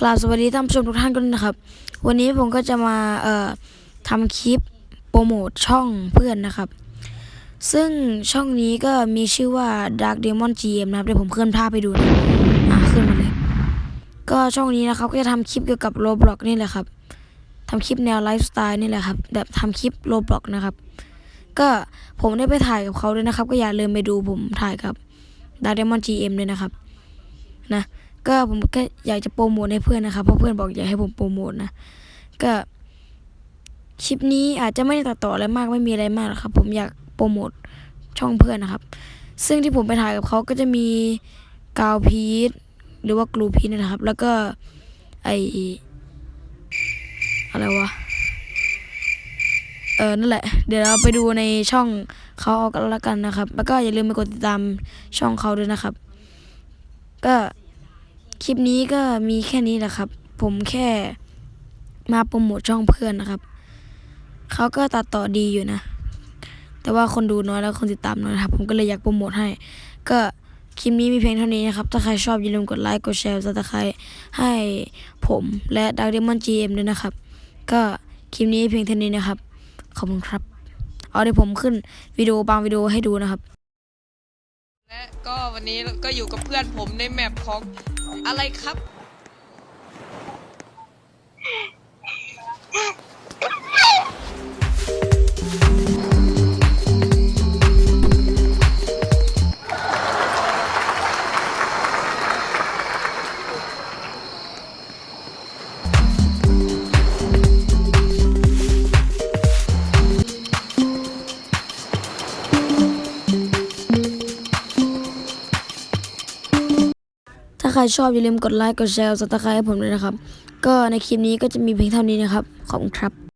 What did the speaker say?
กราบสวัสดีท่านผู้ชมทุกท่านกันนะครับ วันนี้ผมก็จะมาเอ่อทำคลิปโปรโมทช่องเพื่อนนะครับ ซึ่งช่องนี้ก็มีชื่อว่า Dark Demon GM นะครับเดี๋ยวผมเคลื่อนภาพไปดูนะอ่าขึ้นมาเลยก็ช่องนี้นะครับก็จะทำคลิปเกี่ยวกับ Roblox นี่แหละครับทำคลิปแนวไลฟ์สไตล์นี่แหละครับแบบทำคลิป Roblox นะครับ ก็ผมได้ไปถ่ายกับเขาด้วยนะครับ ก็อย่าลืมไปดูผมถ่ายกับ Dark Demon GM เลยนะครับนะ ก็ผมก็อยากจะโปรโมทให้เพื่อนนะครับเพราะเพื่อนบอกอยากให้ผมโปรโมทนะก็คลิปนี้อาจจะไม่ได้ตัดต่ออะไรมากไม่มีอะไรมากหรอกครับ ผมอยากโปรโมทช่องเพื่อนนะครับ ซึ่งที่ผมไปถ่ายกับเขาก็จะมีกาวพีทหรือว่ากลูพีทนะครับ แล้วก็ไออะไรวะเออนั่นแหละ เดี๋ยวเราไปดูในช่องเขาเอากันแล้วกันนะครับ แล้วก็อย่าลืมไปกดติดตามช่องเขาด้วยนะครับ ก็ คลิปนี้ก็มีแค่นี้แหละครับ ผมแค่มาโปรโมทช่องเพื่อนนะครับ เขาก็ตัดต่อดีอยู่นะ แต่ว่าคนดูน้อยแล้วคนติดตามน้อยนะครับ ผมก็เลยอยากโปรโมทให้ ก็คลิปนี้มีเพียงเท่านี้นะครับ ถ้าใครชอบอย่าลืมกดไลค์ กดแชร์ซับสไครต์ให้ผมและ Dark Demon GM ด้วยนะครับ ก็คลิปนี้เพียงเท่านี้นะครับ ขอบคุณครับ เอาเดี๋ยวผมขึ้นวิดีโอบางวิดีโอให้ดูนะครับ และก็วันนี้ก็อยู่กับเพื่อนผมในแมปของอะไรครับ ใครชอบอย่าลืมกดไลค์ กดแชร์ซับสไครต์ให้ผมด้วยนะครับ ก็ในคลิปนี้ก็จะมีเพียงเท่านี้นะครับ ขอบคุณครับ